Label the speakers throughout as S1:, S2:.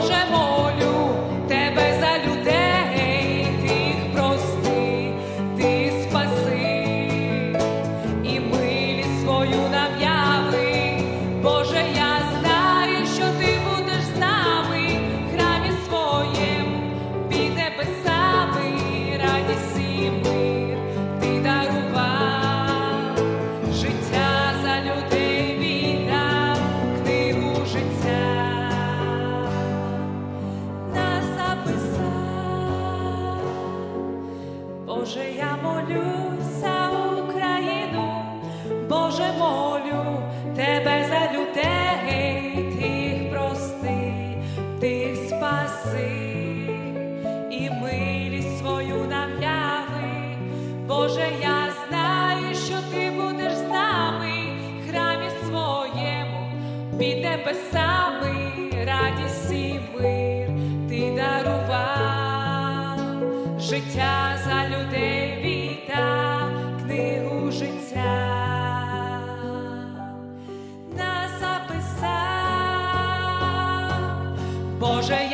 S1: Boże. небесами, радість і мир ти дарував життя за людей віта, книгу життя на записав Боже.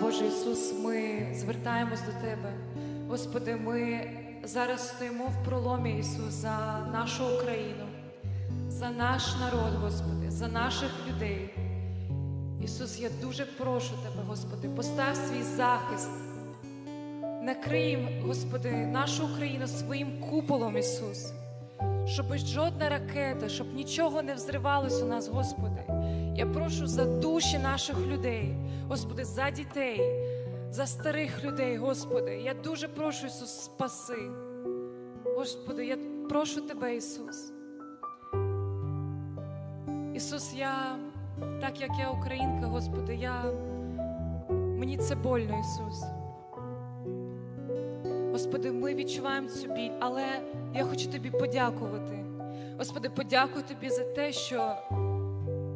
S1: Боже Ісус, ми звертаємось до Тебе. Господи, ми зараз стоїмо в проломі, Ісус, за нашу Україну, за наш народ, Господи, за наших людей. Ісус, я дуже прошу Тебе, Господи, постав свій захист. Накрий, Господи, нашу Україну своїм куполом, Ісус, щоб жодна ракета, щоб нічого не взривалось у нас, Господи. Я прошу за душі наших людей, Господи, за дітей, за старих людей, Господи. Я дуже прошу Ісус, спаси. Господи, я прошу Тебе, Ісус. Ісус, я, так як я українка, Господи, я, мені це больно, Ісус. Господи, ми відчуваємо цю біль, але я хочу Тобі подякувати. Господи, подякую Тобі за те, що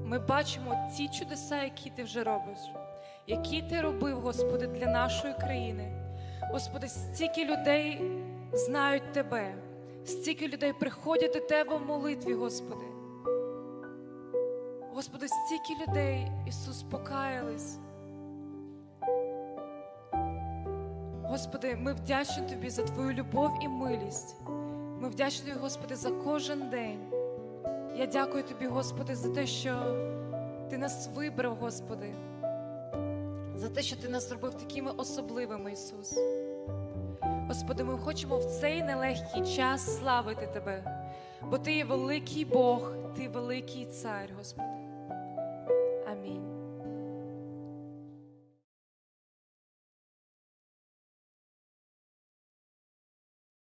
S1: ми бачимо ті чудеса, які ти вже робиш, які ти робив, Господи, для нашої країни. Господи, стільки людей знають Тебе, стільки людей приходять до Тебе в молитві, Господи. Господи, стільки людей Ісус покаялись. Господи, ми вдячні Тобі за Твою любов і милість. Ми вдячні Тобі, Господи, за кожен день. Я дякую Тобі, Господи, за те, що Ти нас вибрав, Господи, за те, що Ти нас зробив такими особливими, Ісус. Господи, ми хочемо в цей нелегкий час славити Тебе, бо Ти є великий Бог, Ти великий цар, Господи.